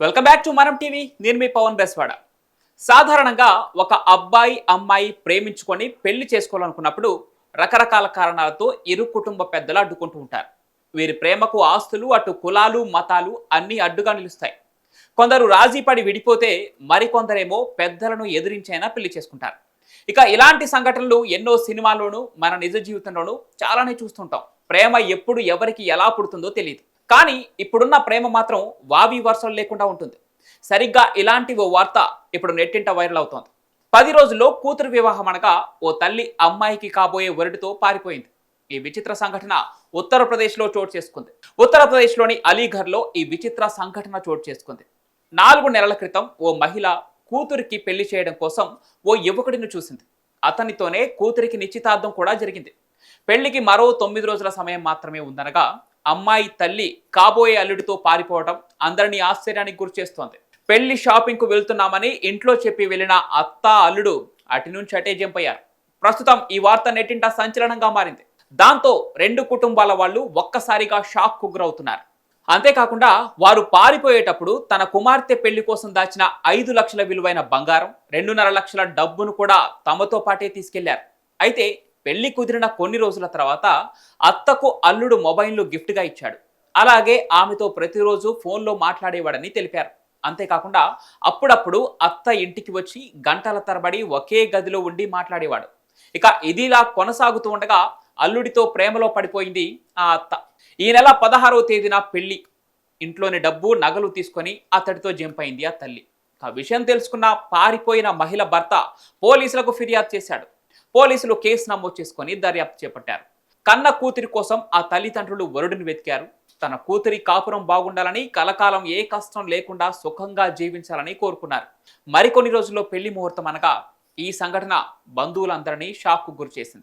Welcome back to మనం TV నేను మీ పవన్ బెస్వాడ. సాధారణంగా ఒక అబ్బాయి అమ్మాయి ప్రేమించుకొని పెళ్ళి చేసుకోవాలనుకున్నప్పుడు రకరకాల కారణాలతో ఇరు కుటుంబ పెద్దలు అడ్డుకుంటూ ఉంటారు. వీరి ప్రేమకు ఆస్తులు అటు కులాలు మతాలు అన్నీ అడ్డుగా నిలుస్తాయి. కొందరు రాజీపడి విడిపోతే మరికొందరేమో పెద్దలను ఎదిరించైనా పెళ్ళి చేసుకుంటారు. ఇక ఇలాంటి సంఘటనలు ఎన్నో సినిమాల్లోనూ మన నిజ జీవితంలోనూ చాలానే చూస్తుంటాం. ప్రేమ ఎప్పుడు ఎవరికి ఎలా పుడుతుందో తెలియదు కానీ ఇప్పుడున్న ప్రేమ మాత్రం వావి వరుసలు లేకుండా ఉంటుంది. సరిగ్గా ఇలాంటి ఓ వార్త ఇప్పుడు నెట్టింట వైరల్ అవుతోంది. పది రోజుల్లో కూతురు వివాహం అనగా ఓ తల్లి అమ్మాయికి కాబోయే వరుడితో పారిపోయింది. ఈ విచిత్ర సంఘటన ఉత్తరప్రదేశ్లో చోటు చేసుకుంది. ఉత్తరప్రదేశ్లోని అలీఘర్లో ఈ విచిత్ర సంఘటన చోటు చేసుకుంది. నాలుగు నెలల క్రితం ఓ మహిళ కూతురికి పెళ్ళి చేయడం కోసం ఓ యువకుడిని చూసింది. అతనితోనే కూతురికి నిశ్చితార్థం కూడా జరిగింది. పెళ్ళికి మరో తొమ్మిది రోజుల సమయం మాత్రమే ఉందనగా అమ్మాయి తల్లి కాబోయే అల్లుడితో పారిపోవడం అందరినీ ఆశ్చర్యానికి గురి చేస్తోంది. పెళ్ళి షాపింగ్కు వెళ్తున్నామని ఇంట్లో చెప్పి వెళ్ళిన అత్త అల్లుడు అటు నుంచి అటే జంపయ్యారు ప్రస్తుతం ఈ వార్త నెట్టింట సంచలనంగా మారింది. దాంతో రెండు కుటుంబాల వాళ్ళు ఒక్కసారిగా షాక్కు గురవుతున్నారు. అంతేకాకుండా వారు పారిపోయేటప్పుడు తన కుమార్తె పెళ్ళి కోసం దాచిన ఐదు లక్షల విలువైన బంగారం రెండున్నర లక్షల డబ్బును కూడా తమతో పాటే తీసుకెళ్ళారు. అయితే పెళ్ళి కుదిరిన కొన్ని రోజుల తర్వాత అత్తకు అల్లుడు మొబైల్ను గిఫ్ట్గా ఇచ్చాడు. అలాగే ఆమెతో ప్రతిరోజు ఫోన్లో మాట్లాడేవాడని తెలిపారు. అంతేకాకుండా అప్పుడప్పుడు అత్త ఇంటికి వచ్చి గంటల తరబడి ఒకే గదిలో ఉండి మాట్లాడేవాడు. ఇక ఇదిలా కొనసాగుతూ ఉండగా అల్లుడితో ప్రేమలో పడిపోయింది ఆ అత్త. ఈ నెల పదహారవ తేదీన పెళ్ళి. ఇంట్లోని డబ్బు నగలు తీసుకొని అతడితో జంపైంది ఆ తల్లి. ఆ విషయం తెలుసుకున్న పారిపోయిన మహిళ భర్త పోలీసులకు ఫిర్యాదు చేశాడు. పోలీసులు కేసు నమోదు చేసుకొని దర్యాప్తు చేపట్టారు. కన్న కూతురి కోసం ఆ తల్లిదండ్రులు వరుడిని వెతికారు. తన కూతురి కాపురం బాగుండాలని కలకాలం ఏ కష్టం లేకుండా సుఖంగా జీవించాలని కోరుకున్నారు. మరికొన్ని రోజుల్లో పెళ్ళి ముహూర్తం అనగా ఈ సంఘటన బంధువులందరినీ షాక్కు గురిచేసింది